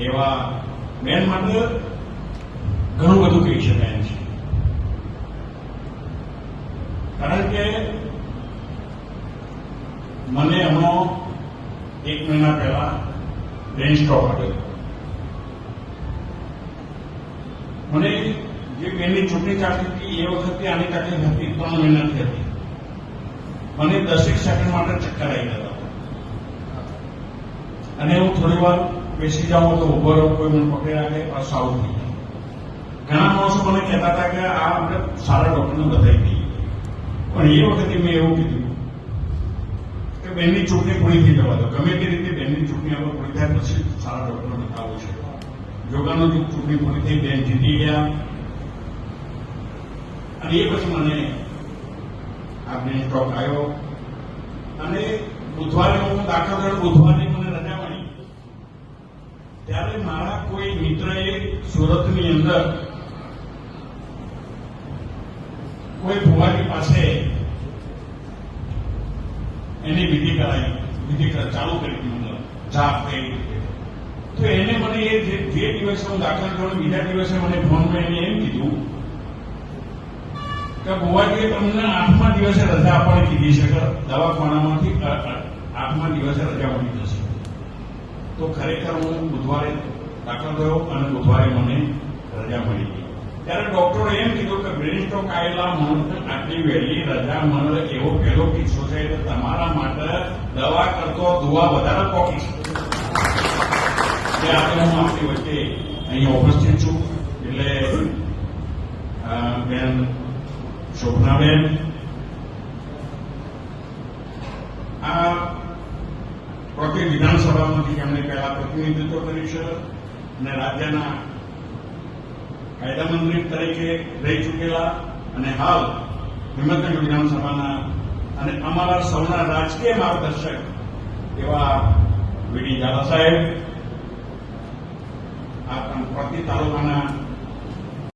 એવા બેન માટે ઘણું બધું કહી શકાય છે. કારણ કે મને હમણાં એક મહિના પહેલા બ્રેન સ્ટ્રોક આવ્યો મને જે બેનની ચૂંટણી ચાલતી હતી, એ વખતે આની તકલીફ હતી, ત્રણ મહિનાથી હતી. મને દસેક સેકન્ડ માટે ચક્કર આવી ગયા હતા. અને હું થોડી વાર બેસી જાઓ તો ઊભો રહો, કોઈ મને પકડી રાખે પાછું સારું થઈ ઘણા માણસો મને કહેતા હતા કે આ આપણે સારા ડોક્ટરને બતાવી દઈએ પણ એ વખતે મેં એવું કીધું કે બેનની ચૂંટણી પૂરી થઈ જવા દો. ગમે તે રીતે બેનની ચૂંટણી આપણે પૂરી થાય પછી સારા ડોક્ટરને બતાવો છે. યોગાનો ચૂંટણી પૂરી થઈ, બેન જીતી ગયા. અને એ પછી મને આ બ્રેન સ્ટોક આવ્યો. અને બુધવારે હું દાખલ થયો બુધવારની મને રજા મળી ત્યારે મારા કોઈ મિત્રએ સુરતની અંદર કોઈ ભુવાની પાસે એની વિધિ કરાવી વિધિ ચાલુ કરી હતી જાપ કઈ તો એને મને એ જે દિવસે હું દાખલ થયો બીજા દિવસે મને ફોનમાં એને એમ કીધું કે, ભુવાજીએ તમને આઠમા દિવસે રજા આપવાની કીધી છે. કે દવાખાનામાંથી આઠમા દિવસે રજા મળી જશે. તો ખરેખર હું બુધવારે દાખલ થયો અને બુધવારે મને રજા મળી ગઈ. ત્યારે ડોક્ટરે એમ કીધું કે બ્રેન સ્ટ્રોક આવેલા આટલી વહેલી રજા મળે એવો પહેલો કિસ્સો છે એટલે તમારા માટે દવા કરતો દુવા વધારે પોકી છે આજે હું આપણી વચ્ચે અહીં ઉપસ્થિત છું. એટલે બેન, શોભનાબેન આ પ્રતિ વિધાનસભામાંથી એમણે પહેલા પ્રતિનિધિત્વ કર્યું છે અને રાજ્યના કાયદા તરીકે રહી ચૂકેલા અને હાલ હિંમતનગર વિધાનસભાના અને અમારા સૌના રાજકીય માર્ગદર્શક એવા વીડી ઝાલા સાહેબ, આ પ્રતિ તાલુકાના